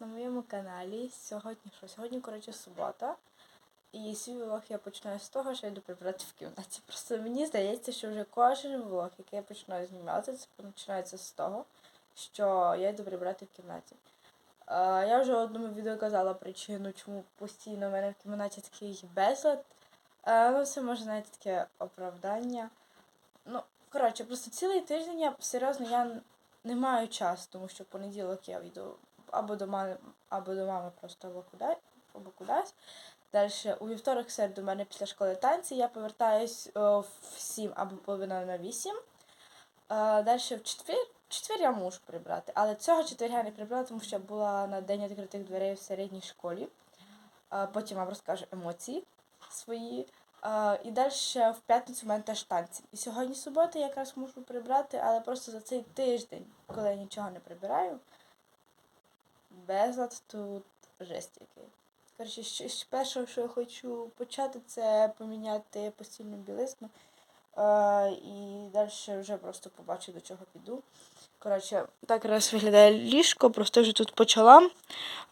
на моєму каналі. Сьогодні що? Сьогодні, коротше, субота. І свій влог я починаю з того, що я йду прибрати в кімнаті. Просто мені здається, що вже кожен влог, який я починаю знімати, це починається з того, що я йду прибрати в кімнаті. Е, я вже в одному відео казала причину, чому постійно в мене в кімнаті такий безлад. Е, ну, це може навіть таке оправдання. Ну, коротше, просто цілий тиждень я серйозно я не маю часу, тому що в понеділок я йду або до мами, або до мами просто або куди, або кудись. Далі у вівторок середу у мене після школи танці, я повертаюсь о, в 7 або половина на 8. Далі в четвер, четвер я можу прибрати, але цього четверга я не прибрала, тому що була на день відкритих дверей в середній школі. Е, Потім вам розкажу емоції свої. Е, І далі в п'ятницю в мене теж танці. І сьогодні субота я якраз можу прибрати, але просто за цей тиждень, коли я нічого не прибираю, безлад тут жесть який. Коротше, перше, що я хочу почати, це поміняти постільну білизну. Е, і далі вже просто побачу, до чого піду. Коротше, так раз виглядає ліжко, просто вже тут почала.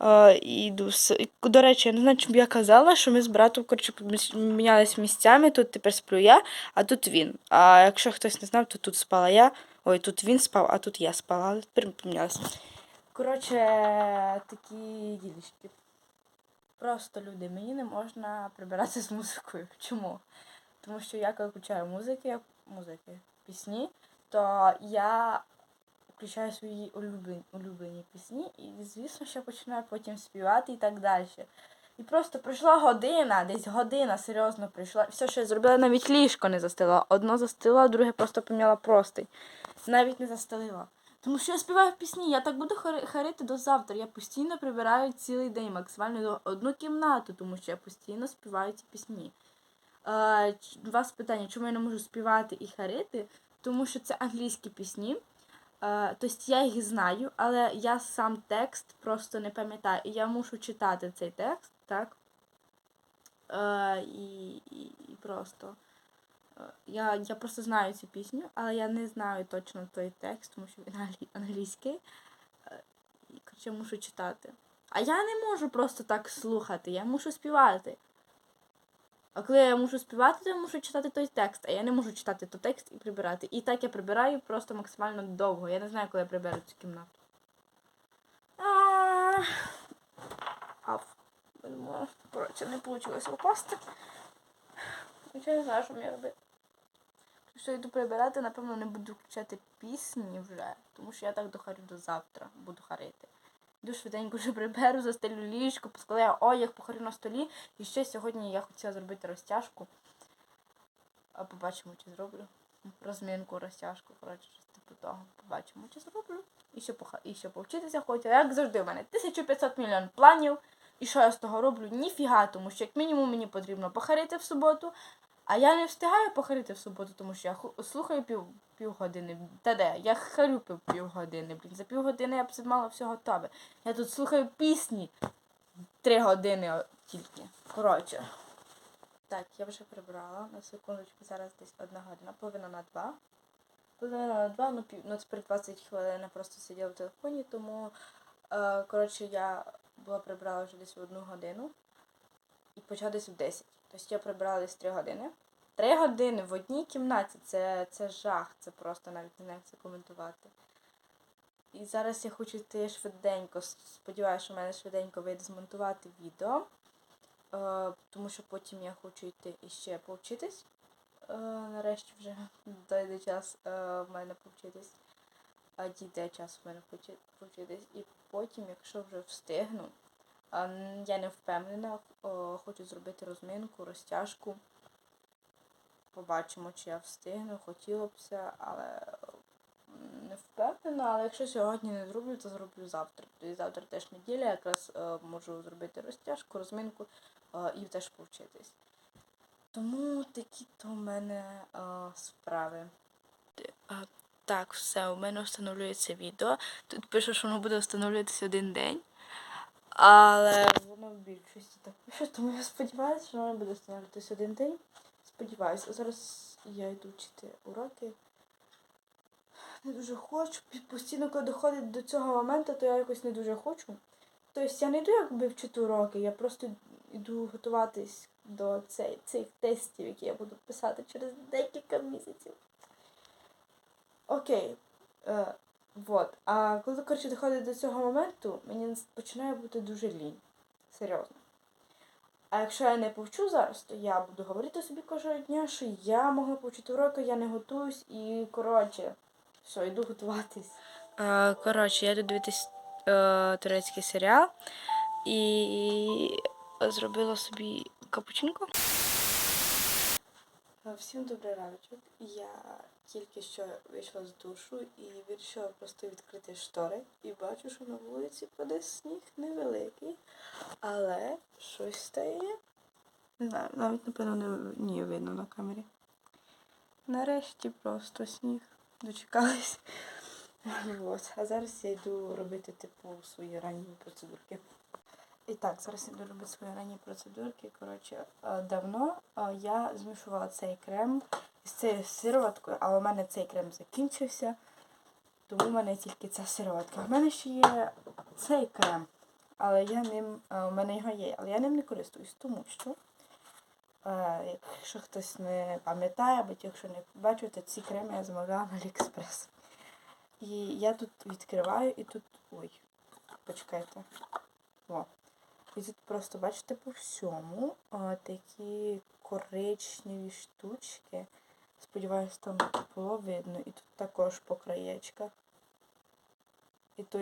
Е, і йду. До речі, я не знаю, чому я казала, що ми з братом коротше, помінялись місцями. Тут тепер сплю я, а тут він. А якщо хтось не знав, то тут спала я. Ой, тут він спав, а тут я спала. Але тепер ми помінялися. Коротше, такі ділішки. Просто люди, мені не можна прибирати з музикою. Чому? Тому що я коли включаю музики, музики, пісні, то я включаю свої улюблені, улюблені пісні і, звісно, що починаю потім співати і так далі. І просто пройшла година, десь година серйозно прийшла. Все, що я зробила, навіть ліжко не застила. Одно застила, друге просто поміняла простий. Навіть не застелила. Тому що я співаю пісні, я так буду хари- харити до завтра. Я постійно прибираю цілий день, максимально одну кімнату, тому що я постійно співаю ці пісні. Е, вас питання, чому я не можу співати і харити? Тому що це англійські пісні. Е, тобто я їх знаю, але я сам текст просто не пам'ятаю. І я мушу читати цей текст, так? Е, і, і, і просто. Я, я просто знаю цю пісню, але я не знаю точно той текст, тому що він англійський. Е, коротше, мушу читати. А я не можу просто так слухати, я мушу співати. А коли я мушу співати, то я мушу читати той текст, а я не можу читати той текст і прибирати. І так я прибираю просто максимально довго. Я не знаю, коли я приберу цю кімнату. Аф. Коротше, не вийшло впасти. Хоча я знаю, що мені робити. Я йду прибирати, напевно, не буду включати пісні вже, тому що я так дохарю до завтра, буду харити. Йду швиденько вже приберу, застелю ліжко, поскладаю одяг, похорю на столі. І ще сьогодні я хотіла зробити розтяжку. А побачимо, чи зроблю. Розмінку, розтяжку, коротше, типу того. Побачимо, чи зроблю. І ще, поха... і ще повчитися хочу. Як завжди, у мене 1500 мільйон планів. І що я з того роблю? Ніфіга, тому що як мінімум мені потрібно похарити в суботу. А я не встигаю похарити в суботу, тому що я слухаю пів, півгодини. Та де? Я харю пів, півгодини, блін. За півгодини я б мала все готове. Я тут слухаю пісні три години тільки. Коротше. Так, я вже прибрала. На секундочку, зараз десь одна година, половина на два. Половина на два, ну, пів, ну тепер 20 хвилин я просто сиділа в телефоні, тому е, коротше я була прибрала вже десь в одну годину і почала десь в 10. Тобто я прибрала десь 3 години. 3 години в одній кімнаті це, це жах, це просто навіть не знаю, це коментувати. І зараз я хочу йти швиденько. Сподіваюся, що в мене швиденько вийде змонтувати відео. Е, тому що потім я хочу йти іще повчитись. Е, нарешті вже дойде час е, в мене повчитись. А дійде час в мене повчитись. І потім, якщо вже встигну, я не впевнена, хочу зробити розминку, розтяжку. Побачимо, чи я встигну, хотіло б це, але не впевнена. Але якщо сьогодні не зроблю, то зроблю завтра. Тобто завтра теж неділя, якраз е, можу зробити розтяжку, розминку е, і теж повчитись. Тому такі то в мене е, справи. Так, все, у мене встановлюється відео. Тут пише, що воно буде встановлюватися один день. Але воно в більшості так пише, тому я сподіваюся, що воно буде встановлюватися один день. Сподіваюся, зараз я йду вчити уроки. Не дуже хочу. Постійно, коли доходить до цього моменту, то я якось не дуже хочу. Тобто я не йду якби вчити уроки, я просто йду готуватись до цей, цих тестів, які я буду писати через декілька місяців. Окей. Е, вот. А коли коротше доходить до цього моменту, мені починає бути дуже лінь. Серйозно. А якщо я не повчу зараз, то я буду говорити собі кожного дня, що я могла повчити уроки, я не готуюсь і коротше, все, йду готуватись. Е, Коротше, я йду дивитись е, турецький серіал і зробила собі капучинку. Е, Всім добрий раночок. Я тільки що вийшла з душу і вирішила просто відкрити штори. І бачу, що на вулиці паде сніг невеликий, але щось стає. Не знаю, навіть напевно не ні, видно на камері. Нарешті просто сніг. Дочекалась. Вот. А зараз я йду робити типу свої ранні процедурки. І так, зараз я робити свої ранні процедурки. Коротше, е, давно е, я змішувала цей крем з цією сироваткою, але у мене цей крем закінчився, тому в мене тільки ця сироватка. У мене ще є цей крем, але я ним, е, у мене його є, але я ним не користуюсь, тому що, якщо хтось не пам'ятає, або якщо не бачите, ці креми я замовляла на Аліекспрес. І я тут відкриваю і тут. Ой, почекайте. О. І тут просто, бачите, по всьому а, такі коричневі штучки. Сподіваюсь, там було видно. І тут також по краєчках. І то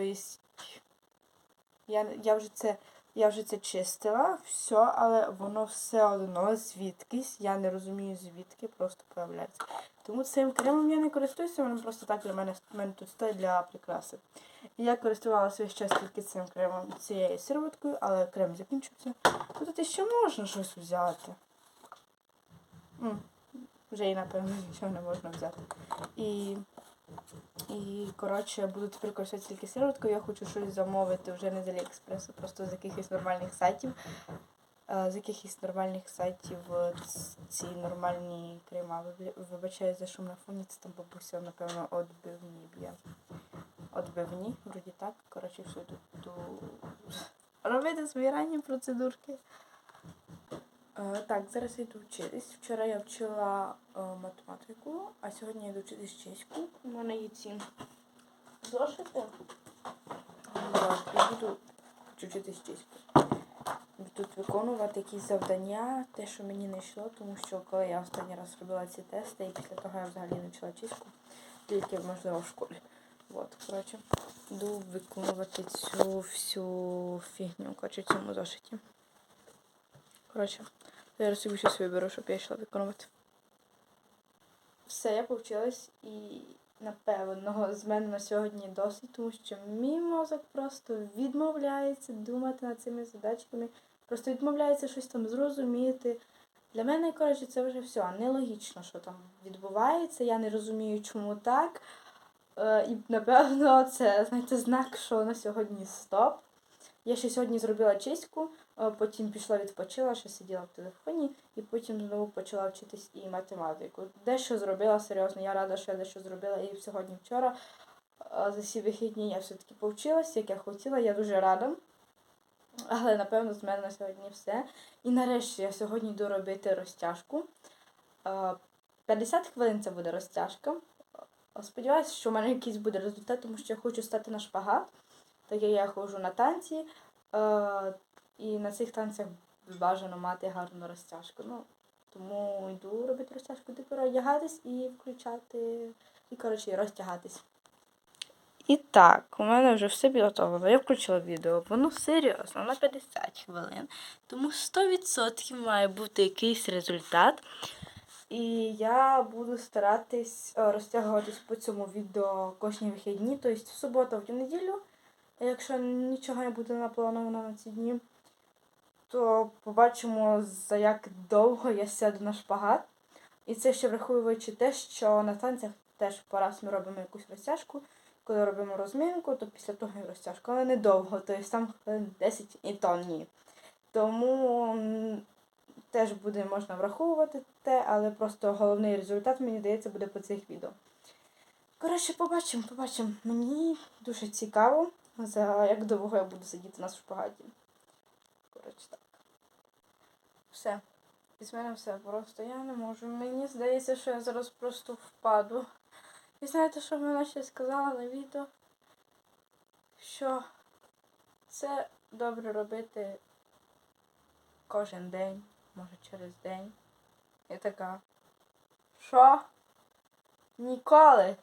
я, я вже це. Я вже це чистила, все, але воно все одно звідкись. Я не розумію звідки, просто появляється. Тому цим кремом я не користуюся, воно просто так для мене, мене тут стоїть для прикраси. І я користувалася час тільки цим кремом, цією сироваткою, але крем закінчився. То тут ще можна щось взяти. М, Вже і напевно нічого не можна взяти. І, і коротше, буду тепер користуватися тільки сироваткою. Я хочу щось замовити вже не з Аліекспресу, просто з якихось нормальних сайтів. Е, З якихось нормальних сайтів е, ці нормальні крема. Вибачаю за шум на фоні, це там бабуся, напевно, отбивні б'є. Отбивні, вроді так. Коротше, все тут ту... робити свої ранні процедурки. Е, так, зараз я йду вчитись. Вчора я вчила математику, а сьогодні я йду вчитись чеську. У мене є ці зошити. І буду вчитись чеську. Буду Тут виконувати якісь завдання, те, що мені не йшло, тому що коли я останній раз робила ці тести, і після того я взагалі не вчила чеську, тільки, можливо, в школі. От, коротше, йду виконувати цю всю фігню, коротше, цьому зошиті. Коротше, зараз собі щось виберу, щоб я йшла виконувати. Все, я повчилась і напевно з мене на сьогодні досить, тому що мій мозок просто відмовляється думати над цими задачками, просто відмовляється щось там зрозуміти. Для мене, коротше, це вже все нелогічно, що там відбувається. Я не розумію, чому так. Е, і напевно це знаєте, знак, що на сьогодні стоп. Я ще сьогодні зробила чистку, потім пішла відпочила, ще сиділа в телефоні, і потім знову почала вчитись і математику. Дещо зробила серйозно. Я рада, що я дещо зробила і сьогодні вчора. За ці вихідні я все-таки повчилась, як я хотіла, я дуже рада. Але напевно з мене на сьогодні все. І нарешті я сьогодні йду робити розтяжку. Е, 50 хвилин це буде розтяжка. Сподіваюся, що в мене якийсь буде результат, тому що я хочу стати на шпагат. Так як я ходжу на танці, і на цих танцях бажано мати гарну розтяжку. Ну, тому йду робити розтяжку, тепер одягатись і включати, і коротше, розтягатись. І так, у мене вже все підготовлено. Я включила відео. Воно серйозно на 50 хвилин. Тому 100% має бути якийсь результат. І я буду старатись е, розтягуватись по цьому відео кожні вихідні, тобто в суботу, в неділю. А якщо нічого не буде наплановано на ці дні, то побачимо, за як довго я сяду на шпагат. І це ще враховуючи те, що на танцях теж по раз ми робимо якусь розтяжку. Коли робимо розминку, то після того і розтяжку. Але недовго, тобто там хвилин 10 і то ні. Тому теж буде можна враховувати те, але просто головний результат, мені здається, буде по цих відео. Коротше, побачимо, побачимо. Мені дуже цікаво. за як довго я буду сидіти на шпагаті. Коротше так. Все. Із мене все. Просто я не можу. Мені здається, що я зараз просто впаду. І знаєте, що вона ще сказала на відео? Що це добре робити кожен день, може через день. Я така. Що? Ніколи.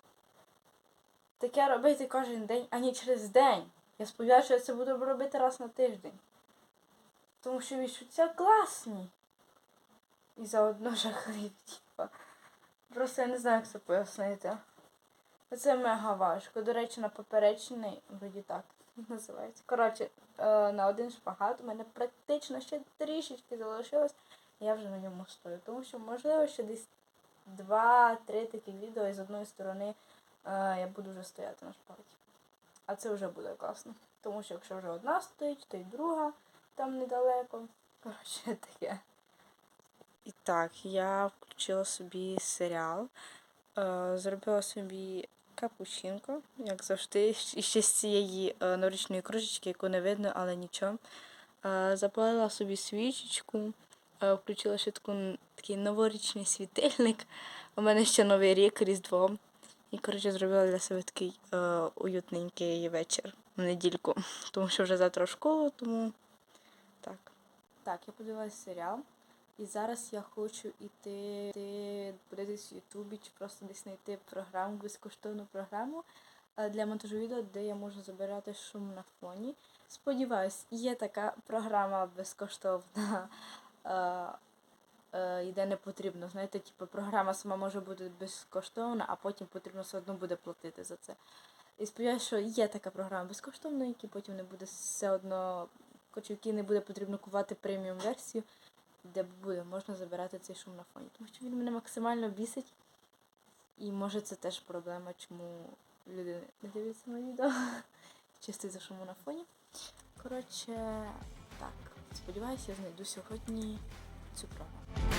Таке робити кожен день, а не через день. Я сподіваюся, що я це буду робити раз на тиждень. Тому що відчуття класні. І заодно жахливі, типа. Просто я не знаю, як це пояснити. Це мега важко. До речі, на поперечний, вроді так називається. Коротше, е, на один шпагат у мене практично ще трішечки залишилось, я вже на ньому стою. Тому що, можливо, ще десь два-три такі відео, і з одної сторони е, я буду вже стояти на шпагаті. А це вже буде класно. Тому що якщо вже одна стоїть, то й друга там недалеко. Коротше, таке. І так, я включила собі серіал, е, зробила собі капучинко, як завжди, і ще з цієї е, новорічної кружечки, яку не видно, але нічого. Е, запалила собі свічечку, включила ще таку, такий новорічний світильник. У мене ще новий рік, Різдво. І, коротше, зробила для себе такий уютненький вечір в недільку. Тому що вже завтра школа, тому так. Так, я подивилася серіал. І зараз я хочу іти подивитись в Ютубі чи просто десь знайти програму, безкоштовну програму е, для монтажу відео, де я можу забирати шум на фоні. Сподіваюсь, є така програма безкоштовна, е, е, і де не потрібно. Знаєте, типу, програма сама може бути безкоштовна, а потім потрібно все одно буде платити за це. І сподіваюся, що є така програма безкоштовна, які потім не буде все одно, хоч які не буде потрібно кувати преміум версію де буде можна забирати цей шум на фоні. Тому що він мене максимально бісить. І може це теж проблема, чому люди не дивляться на відео. Чисто за шуму на фоні. Коротше, так, сподіваюся, я знайду сьогодні цю програму.